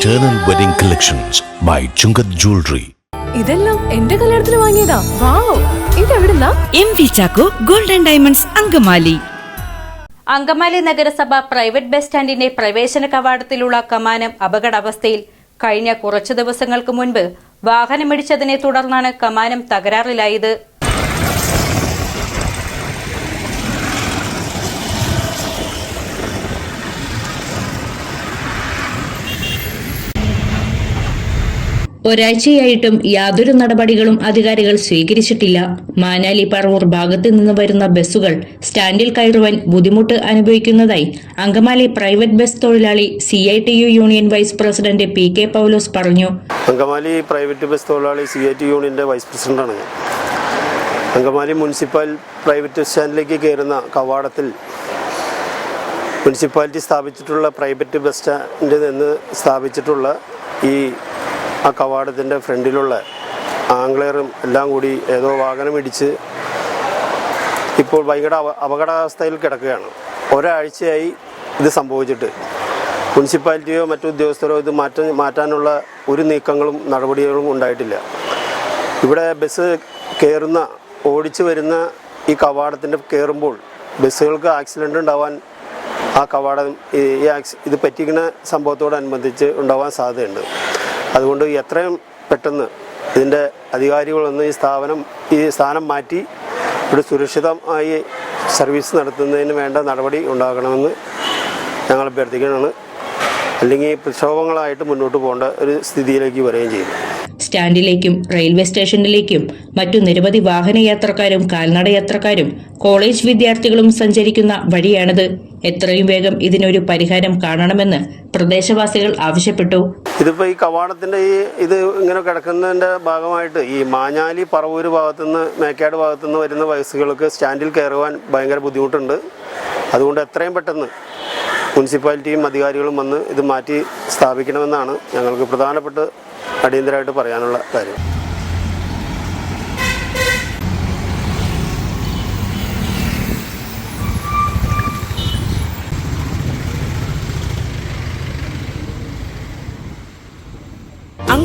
Eternal Wedding Collections by Chungat Jewelry. ഇതെല്ലാം എന്റെ കല്യാണത്തിന് വാങ്ങിയതാ. Wow ഇതെവിടുന്നാ M V Chacko golden diamonds Angamaly. Angamaly നഗരസഭ പ്രൈവറ്റ് ബസ് സ്റ്റാൻഡിന്റെ പ്രവേശന കവാടത്തിലുള്ള കമാനം അപകടാവസ്ഥയിൽ കഴിഞ്ഞ കുറച്ചു ദിവസങ്ങൾക്ക് മുൻപ് വാഹനമിടിച്ചതിനെ തുടർന്നാണ് കമാനം തകരാറിലായത്. ഒരാഴ്ചയായിട്ടും യാതൊരു നടപടികളും അധികാരികൾ സ്വീകരിച്ചിട്ടില്ല. മാനാലി പറവൂർ ഭാഗത്ത് നിന്ന് വരുന്ന ബസ്സുകൾ സ്റ്റാൻഡിൽ കയറുവാൻ ബുദ്ധിമുട്ട് അനുഭവിക്കുന്നതായി അങ്കമാലി പ്രൈവറ്റ് ബസ് തൊഴിലാളി C I T U union vice president P K Paulose പറഞ്ഞു. അങ്കമാലി പ്രൈവറ്റ് ബസ് തൊഴിലാളി സി ഐ ടി യൂണിയന്റെ വൈസ് പ്രസിഡന്റാണ് ഞാൻ. അങ്കമാലി മുനിസിപ്പൽ പ്രൈവറ്റ് സ്റ്റാൻഡിലേക്ക് കയറുന്ന കവാടത്തിൽ മുനിസിപ്പാലിറ്റി സ്ഥാപിച്ചിട്ടുള്ള പ്രൈവറ്റ് ബസ് സ്റ്റാൻഡിൽ നിന്ന് സ്ഥാപിച്ചിട്ടുള്ള ഈ ആ കവാടത്തിന്റെ ഫ്രണ്ടിലുള്ള ആംഗ്ലേറും എല്ലാം കൂടി ഏതോ വാഹനം ഇടിച്ച് ഇപ്പോൾ ഭയങ്കര അപ അപകടാവസ്ഥയിൽ കിടക്കുകയാണ്. ഒരാഴ്ചയായി ഇത് സംഭവിച്ചിട്ട്. മുനിസിപ്പാലിറ്റിയോ മറ്റു ഉദ്യോഗസ്ഥരോ ഇത് മാറ്റ മാറ്റാനുള്ള ഒരു നീക്കങ്ങളും നടപടികളും ഉണ്ടായിട്ടില്ല. ഇവിടെ ബസ് കയറുന്ന ഓടിച്ചു വരുന്ന ഈ കവാടത്തിന്റെ കയറുമ്പോൾ ബസ്സുകൾക്ക് ആക്സിഡന്റ് ഉണ്ടാവാൻ ആ കവാടം ഈ ആക്സി ഇത് പറ്റിക്കുന്ന സംഭവത്തോടനുബന്ധിച്ച് ഉണ്ടാവാൻ സാധ്യതയുണ്ട്. അതുകൊണ്ട് എത്രയും പെട്ടെന്ന് ഇതിന്റെ അധികാരികളൊന്ന് ഈ സ്ഥാപനം ഈ സ്ഥാനം മാറ്റി ഇവിടെ സുരക്ഷിതമായി സർവീസ് നടത്തുന്നതിന് വേണ്ട നടപടി ഉണ്ടാകണമെന്ന് ഞങ്ങൾ അഭ്യർത്ഥിക്കുകയാണ്. അല്ലെങ്കിൽ പ്രക്ഷോഭങ്ങളായിട്ട് മുന്നോട്ട് പോകേണ്ട ഒരു സ്ഥിതിയിലേക്ക് വരികയും ചെയ്യും. സ്റ്റാൻഡിലേക്കും റെയിൽവേ സ്റ്റേഷനിലേക്കും മറ്റു നിരവധി വാഹനയാത്രക്കാരും കാൽനടയാത്രക്കാരും കോളേജ് വിദ്യാർത്ഥികളും സഞ്ചരിക്കുന്ന വഴിയാണിത്. എത്രയും വേഗം ഇതിനൊരു പരിഹാരം കാണണമെന്ന് പ്രദേശവാസികൾ ആവശ്യപ്പെട്ടു. ഇതിപ്പോ ഈ കവാടത്തിന്റെ ഈ ഇത് ഇങ്ങനെ കിടക്കുന്നതിന്റെ ഭാഗമായിട്ട് ഈ മാഞ്ഞാലി പറവൂര് ഭാഗത്തുനിന്ന് മേക്കാട് ഭാഗത്തുനിന്ന് വരുന്ന വയസ്സുകൾക്ക് സ്റ്റാൻഡിൽ കയറുവാൻ ഭയങ്കര ബുദ്ധിമുട്ടുണ്ട്. അതുകൊണ്ട് എത്രയും പെട്ടെന്ന് മുനിസിപ്പാലിറ്റിയും അധികാരികളും വന്ന് ഇത് മാറ്റി സ്ഥാപിക്കണമെന്നാണ് ഞങ്ങൾക്ക് പ്രധാനപ്പെട്ട അടിയന്തരമായിട്ട് പറയാനുള്ള കാര്യം.